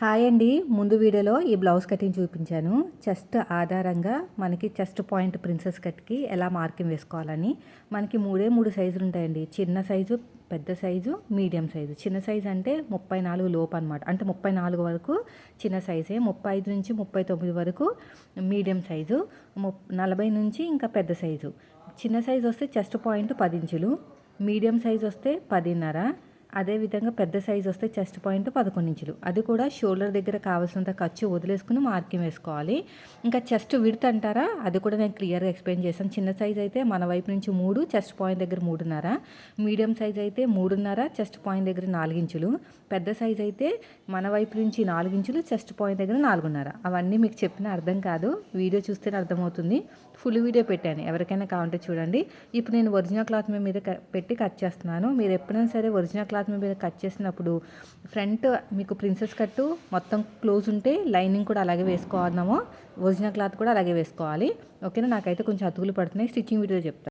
Hi అండి. ముందు వీడియోలో ఈ బ్లౌజ్ కటింగ్ చూపించాను. చెస్ట్ ఆధారంగా మనకి చెస్ట్ పాయింట్ ప్రిన్సెస్ కట్కి ఎలా మార్కింగ్ వేసుకోవాలని. మనకి మూడే మూడు సైజులు ఉంటాయండి. చిన్న సైజు పెద్ద సైజు మీడియం సైజు. చిన్న సైజు అంటే ముప్పై నాలుగు లోపు అనమాట అంటే ముప్పై నాలుగు వరకు చిన్న సైజే ముప్పై ఐదు నుంచి ముప్పై తొమ్మిది వరకు మీడియం సైజు ము నలభై నుంచి ఇంకా పెద్ద సైజు. చిన్న సైజు వస్తే చెస్ట్ పాయింట్ పది ఇంచులు మీడియం సైజు వస్తే పదిన్నర అదేవిధంగా పెద్ద సైజు వస్తే చెస్ట్ పాయింట్ పదకొండు ఇంచులు. అది కూడా షోల్డర్ దగ్గర కావాల్సినంత ఖర్చు వదిలేసుకుని మార్కింగ్ వేసుకోవాలి. ఇంకా చెస్ట్ విడత అంటారా? అది కూడా నేను క్లియర్గా ఎక్స్ప్లెయిన్ చేశాను. చిన్న సైజ్ అయితే మన వైపు నుంచి మూడు చెస్ట్ పాయింట్ దగ్గర మూడున్నర. మీడియం సైజ్ అయితే మూడున్నర చెస్ట్ పాయింట్ దగ్గర నాలుగించులు పెద్ద సైజ్ అయితే మన వైపు నుంచి నాలుగించులు చెస్ట్ పాయింట్ దగ్గర నాలుగున్నర. అవన్నీ మీకు చెప్పిన అర్థం కాదు. వీడియో చూస్తేనే అర్థమవుతుంది. ఫుల్ వీడియో పెట్టాను. ఎవరికైనా కావాలంటే చూడండి. ఇప్పుడు నేను ఒరిజినల్ క్లాత్ మీద పెట్టి కట్ చేస్తున్నాను. మీరు ఎప్పుడైనా సరే ఒరిజినల్ క్లాత్ క్లాత్ మీద కట్ చేసినప్పుడు ఫ్రంట్ మీకు ప్రిన్సెస్ కట్టు మొత్తం క్లోజ్ ఉంటే లైనింగ్ కూడా అలాగే వేసుకోవాలన్నామో ఒరిజినల్ క్లాత్ కూడా అలాగే వేసుకోవాలి. ఓకేనా? నాకైతే కొంచెం అతుకులు పడుతున్నాయి. స్టిచ్చింగ్ వీడియో చెప్తాను